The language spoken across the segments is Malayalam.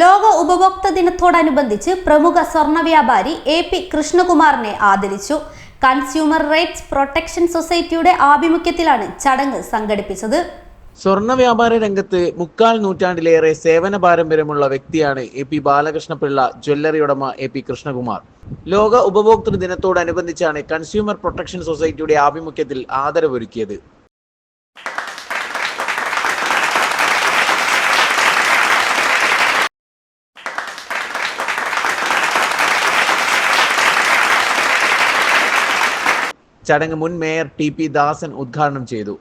ലോക ഉപഭോക്തൃ ദിനത്തോടനുബന്ധിച്ച് പ്രമുഖ സ്വർണ വ്യാപാരി എ പി കൃഷ്ണകുമാറിനെ ആദരിച്ചു. കൺസ്യൂമർ റൈറ്റ്സ് പ്രൊട്ടക്ഷൻ സൊസൈറ്റിയുടെ ആഭിമുഖ്യത്തിലാണ് ചടങ്ങ് സംഘടിപ്പിച്ചത്. സ്വർണ വ്യാപാര രംഗത്ത് മുക്കാൽ നൂറ്റാണ്ടിലേറെ സേവന പാരമ്പര്യമുള്ള വ്യക്തിയാണ് എ പി ബാലകൃഷ്ണപിള്ള ജ്വല്ലറി ഉടമ എ പി കൃഷ്ണകുമാർ. ലോക ഉപഭോക്തൃ ദിനത്തോടനുബന്ധിച്ചാണ് കൺസ്യൂമർ പ്രൊട്ടക്ഷൻ സൊസൈറ്റിയുടെ ആഭിമുഖ്യത്തിൽ ആദരവൊരുക്കിയത്. ചടങ്ങ് മുൻ മേയർ ടി പി ദാസൻ ഉദ്ഘാടനം ചെയ്തു.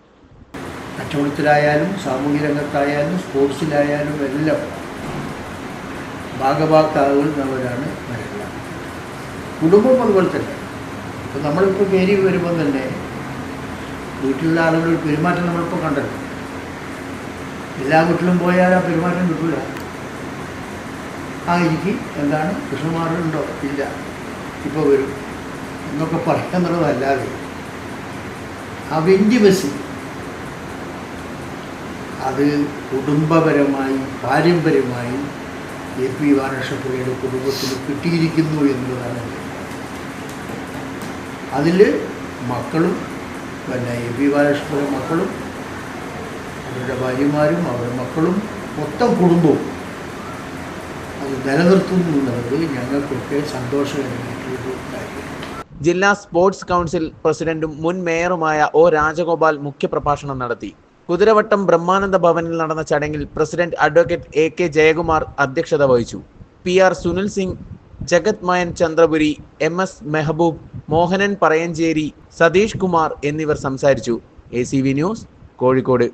കച്ചവടത്തിലായാലും സാമൂഹ്യ രംഗത്തായാലും സ്പോർട്സിലായാലും എല്ലാം ഭാഗഭാക്കാവുന്നവരാണ് ഇവരെല്ലാം കുടുംബം അതുപോലെ തന്നെ. ഇപ്പം നമ്മളിപ്പോൾ കയറി വരുമ്പോൾ തന്നെ വീട്ടിലുള്ള ആളുകളുടെ പെരുമാറ്റം നമ്മളിപ്പോൾ കണ്ടല്ലോ. എല്ലാ വീട്ടിലും പോയാൽ ആ പെരുമാറ്റം കിട്ടില്ല ആ എനിക്ക് എന്താണ് കൃഷ്ണമാരുണ്ടോ ഇല്ല. ഇപ്പോൾ വരും. എന്നൊക്കെ പറയുന്നുള്ളതല്ലാതെ ആ ബസ് അത് കുടുംബപരമായി പാരമ്പര്യമായി എ പി വാനക്ഷപ്പുഴയുടെ കുടുംബത്തിൽ കിട്ടിയിരിക്കുന്നു എന്നുള്ളതാണ്. അതിൽ മക്കളും പിന്നെ എ പി ബാലകൃഷ്ണപിള്ള മക്കളും അവരുടെ ഭാര്യമാരും അവരുടെ മക്കളും മൊത്തം കുടുംബവും അത് നിലനിർത്തുന്നു എന്നുള്ളത് ഞങ്ങൾക്കൊക്കെ സന്തോഷകരമായിട്ടുള്ളൊരു കാര്യമാണ്. ജില്ലാ സ്പോർട്സ് കൗൺസിൽ പ്രസിഡന്റും മുൻ മേയറുമായ ഒ രാജഗോപാൽ മുഖ്യപ്രഭാഷണം നടത്തി. കുതിരവട്ടം ബ്രഹ്മാനന്ദ ഭവനിൽ നടന്ന ചടങ്ങിൽ president advocate A K Jayakumar അധ്യക്ഷത വഹിച്ചു. P R Sunil Singh Jagath Mayan Chandrapuri M S Mehaboob Mohanan Parayancheri Satheesh Kumar എന്നിവർ സംസാരിച്ചു. A news Kozhikode.